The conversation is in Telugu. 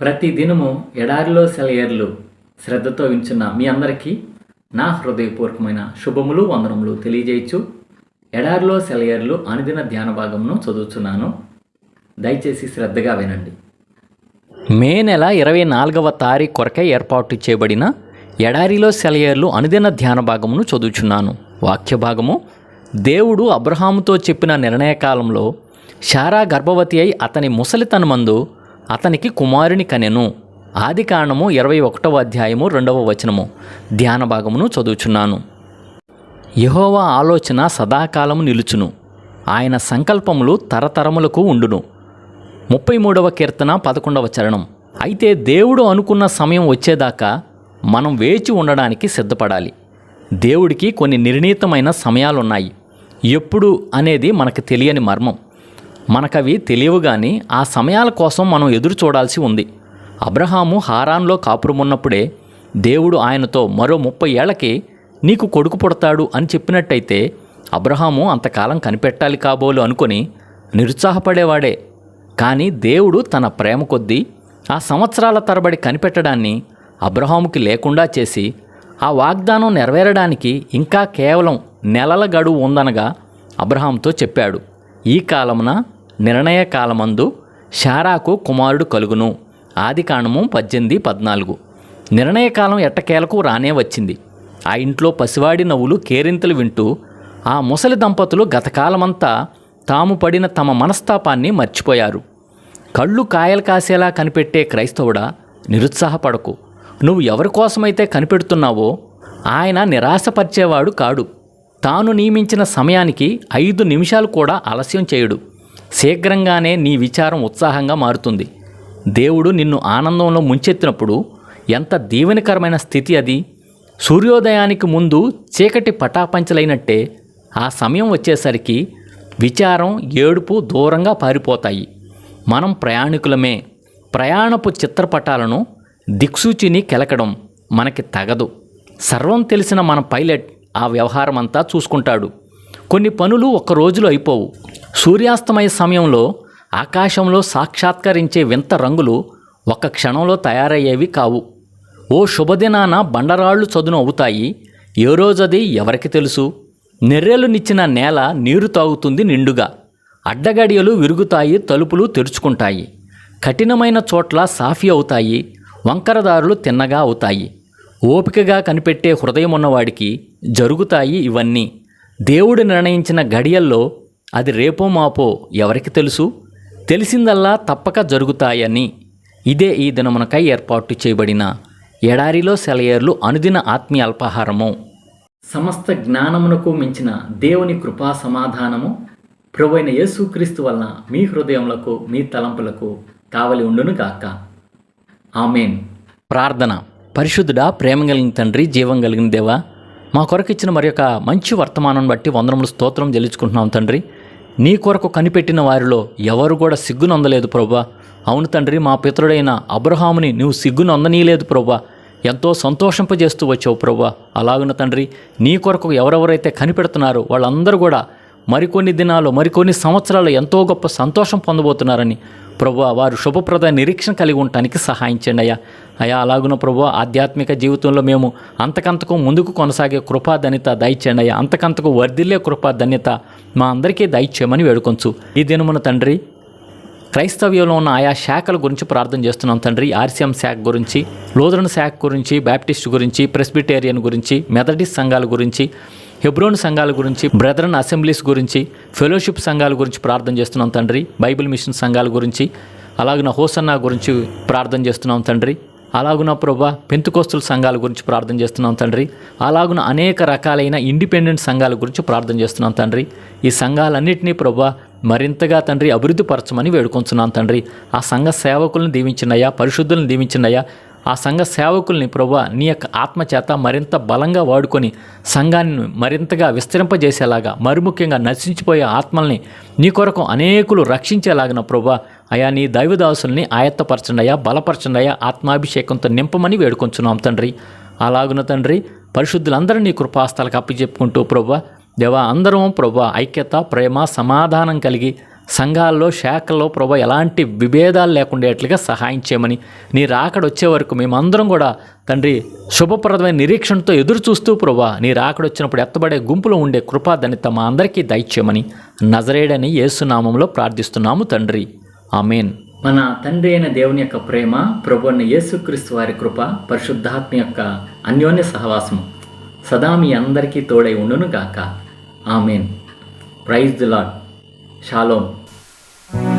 ప్రతి దినము ఎడారిలో సెలయర్లు శ్రద్ధతో వించున్న మీ అందరికీ నా హృదయపూర్వకమైన శుభములు వందనములు తెలియజేయచ్చు. ఎడారిలో సెలయర్లు అనుదిన ధ్యాన భాగమును చదువుతున్నాను దయచేసి శ్రద్ధగా వినండి. మే నెల ఇరవై నాలుగవ తారీఖు కొరకై ఏర్పాటు చేయబడిన ఎడారిలో సెలయర్లు అనుదిన ధ్యాన భాగమును చదువుచున్నాను. వాక్య భాగము దేవుడు అబ్రహాముతో చెప్పిన నిర్ణయ కాలంలో శారా గర్భవతి అయి అతని ముసలితనమందు అతనికి కుమారుని కనెను. ఆది కాండము ఇరవై ఒకటవ అధ్యాయము రెండవ వచనము. ధ్యాన భాగమును చదువుచున్నాను. యహోవా ఆలోచన సదాకాలము నిలుచును. ఆయన సంకల్పములు తరతరములకు ఉండును. ముప్పై మూడవ కీర్తన పదకొండవ చరణం. అయితే దేవుడు అనుకున్న సమయం వచ్చేదాకా మనం వేచి ఉండడానికి సిద్ధపడాలి. దేవుడికి కొన్ని నిర్ణీతమైన సమయాలున్నాయి. ఎప్పుడు అనేది మనకు తెలియని మర్మం. మనకవి తెలియవు కానీ ఆ సమయాల కోసం మనం ఎదురు చూడాల్సి ఉంది. అబ్రహాము హారాన్లో కాపురమున్నప్పుడే దేవుడు ఆయనతో మరో ముప్పై ఏళ్ళకి నీకు కొడుకు పుడతాడు అని చెప్పినట్టయితే అబ్రహాము అంతకాలం కనిపెట్టాలి కాబోలు అనుకొని నిరుత్సాహపడేవాడే. కానీ దేవుడు తన ప్రేమ కొద్దీ ఆ సంవత్సరాల తరబడి కనిపెట్టడాన్ని అబ్రహాముకి లేకుండా చేసి ఆ వాగ్దానం నెరవేరడానికి ఇంకా కేవలం నెలల గడువు ఉందనగా అబ్రహాంతో చెప్పాడు. ఈ కాలమున నిర్ణయ కాలమందు షారాకు కుమారుడు కలుగును. ఆది కాండము పద్దెనిమిది పద్నాలుగు. నిర్ణయకాలం ఎట్టకేలకు రానే వచ్చింది. ఆ ఇంట్లో పసివాడి నవ్వులు కేరింతలు వింటూ ఆ ముసలి దంపతులు గతకాలమంతా తాము పడిన తమ మనస్తాపాన్ని మర్చిపోయారు. కళ్ళు కాయలు కాసేలా కనిపెట్టే క్రైస్తవుడా నిరుత్సాహపడకు. నువ్వు ఎవరి కోసమైతే కనిపెడుతున్నావో ఆయన నిరాశపరిచేవాడు కాడు. తాను నియమించిన సమయానికి ఐదు నిమిషాలు కూడా ఆలస్యం చేయడు. శీఘ్రంగానే నీ విచారం ఉత్సాహంగా మారుతుంది. దేవుడు నిన్ను ఆనందంలో ముంచెత్తినప్పుడు ఎంత దీవెనకరమైన స్థితి అది. సూర్యోదయానికి ముందు చీకటి పటాపంచలైనట్టే ఆ సమయం వచ్చేసరికి విచారం ఏడుపు దూరంగా పారిపోతాయి. మనం ప్రయాణికులమే. ప్రయాణపు చిత్రపటాలను దిక్సూచిని కెలకడం మనకి తగదు. సర్వం తెలిసిన మన పైలట్ ఆ వ్యవహారమంతా చూసుకుంటాడు. కొన్ని పనులు ఒక్క రోజులో అయిపోవు. సూర్యాస్తమయ సమయంలో ఆకాశంలో సాక్షాత్కరించే వింత రంగులు ఒక్క క్షణంలో తయారయ్యేవి కావు. ఓ శుభదినాన బండరాళ్ళు చదును అవుతాయి. ఏ రోజది ఎవరికి తెలుసు? నెర్రెలునిచ్చిన నేల నీరు తాగుతుంది నిండుగా. అడ్డగడియలు విరుగుతాయి తలుపులు తెరుచుకుంటాయి. కఠినమైన చోట్ల సాఫీ అవుతాయి వంకరదారులు తిన్నగా అవుతాయి. ఓపికగా కనిపెట్టే హృదయం ఉన్నవాడికి జరుగుతాయి ఇవన్నీ. దేవుడు నిర్ణయించిన గడియల్లో అది రేపో మాపో ఎవరికి తెలుసు? తెలిసిందల్లా తప్పక జరుగుతాయని. ఇదే ఈ దినమునకై ఏర్పాటు చేయబడిన ఎడారిలో సెలయేర్లు అనుదిన ఆత్మీయ అల్పాహారము. సమస్త జ్ఞానమునకు మించిన దేవుని కృపా సమాధానము ప్రభువైన యేసుక్రీస్తు వలన మీ హృదయములకు మీ తలంపులకు కావలి ఉండును గాక. ఆమెన్. ప్రార్థన. పరిశుద్ధుడా ప్రేమ కలిగిన తండ్రి జీవం కలిగిన దేవా మా కొరకు ఇచ్చిన మరి యొక్క మంచి వర్తమానం బట్టి వందనములు స్తోత్రం చెల్లించుకుంటున్నాం తండ్రి. నీ కొరకు కనిపెట్టిన వారిలో ఎవరు కూడా సిగ్గునందలేదు ప్రభా. అవును తండ్రి మా పితరుడైన అబ్రహాముని నువ్వు సిగ్గునందనీయలేదు ప్రభా. ఎంతో సంతోషింపజేస్తూ వచ్చావు ప్రభా. అలాగున తండ్రి నీ కొరకు ఎవరెవరైతే కనిపెడుతున్నారో వాళ్ళందరూ కూడా మరికొన్ని దినాలు మరికొన్ని సంవత్సరాలు ఎంతో గొప్ప సంతోషం పొందబోతున్నారని ప్రభు వారు శుభప్రద నిరీక్షణ కలిగి ఉండటానికి సహాయించండి అయ్యా. అయ్యా అలాగున ప్రభు ఆధ్యాత్మిక జీవితంలో మేము అంతకంతకు ముందుకు కొనసాగే కృపా ధన్యత దయచేయండి అయ్యా. అంతకంతకు వర్ధిల్లే కృపా ధన్యత మా అందరికీ దయచేయమని వేడుకొంచు. ఈ దినమున తండ్రి క్రైస్తవ్యంలో ఉన్న ఆయా శాఖల గురించి ప్రార్థన చేస్తున్నాం తండ్రి. ఆర్సీఎం శాఖ గురించి లోదరన్ శాఖ గురించి బ్యాప్టిస్ట్ గురించి ప్రెస్బిటేరియన్ గురించి మెథడిస్ట్ సంఘాల గురించి హెబ్రోన్ సంఘాల గురించి బ్రదరన్ అసెంబ్లీస్ గురించి ఫెలోషిప్ సంఘాల గురించి ప్రార్థన చేస్తున్నాం తండ్రి. బైబిల్ మిషన్ సంఘాల గురించి అలాగున హోసన్నా గురించి ప్రార్థన చేస్తున్నాం తండ్రి. అలాగున ప్రభా పెంతుకోస్తుల సంఘాల గురించి ప్రార్థన చేస్తున్నాం తండ్రి. అలాగున అనేక రకాలైన ఇండిపెండెంట్ సంఘాల గురించి ప్రార్థన చేస్తున్నాం తండ్రి. ఈ సంఘాలన్నింటినీ ప్రభా మరింతగా తండ్రి అభివృద్ధి పరచమని వేడుకొంచున్నాను తండ్రి. ఆ సంఘ సేవకులను దీవించినయ్యా పరిశుద్ధులను దీవించినయ్యా. ఆ సంఘ సేవకుల్ని ప్రభా నీ యొక్క ఆత్మ చేత మరింత బలంగా వాడుకొని సంఘాన్ని మరింతగా విస్తరింపజేసేలాగా మరి ముఖ్యంగా నశించిపోయే ఆత్మల్ని నీ కొరకు అనేకులు రక్షించేలాగిన ప్రభా అయా నీ దైవదాసుల్ని ఆయత్తపరచండి అయ్యా బలపరచండి ఆత్మాభిషేకంతో నింపమని వేడుకొంచున్నాం తండ్రి. అలాగున తండ్రి పరిశుద్ధులందరూ నీ కృపాస్తాలకు అప్పచెప్పుకుంటూ ప్రభా దేవా అందరం ప్రభా ఐక్యత ప్రేమ సమాధానం కలిగి సంఘాల్లో శాఖల్లో ప్రభా ఎలాంటి విభేదాలు లేకుండేట్లుగా సహాయం చేయమని నీ రాకడ వచ్చే వరకు మేమందరం కూడా తండ్రి శుభప్రదమైన నిరీక్షణతో ఎదురు చూస్తూ ప్రభా నీ రాకడ వచ్చినప్పుడు ఎత్తబడే గుంపులో ఉండే కృపాధనిత మా అందరికీ దయచేయమని నజరేడని యేసునామంలో ప్రార్థిస్తున్నాము తండ్రి. ఆమెన్. మన తండ్రి అయిన దేవుని యొక్క ప్రేమ ప్రభు అయిన యేసుక్రీస్తు వారి కృప పరిశుద్ధాత్మ యొక్క అన్యోన్య సహవాసము సదా మీ అందరికీ తోడై ఉండును గాక amen. Praise the Lord shalom Bye.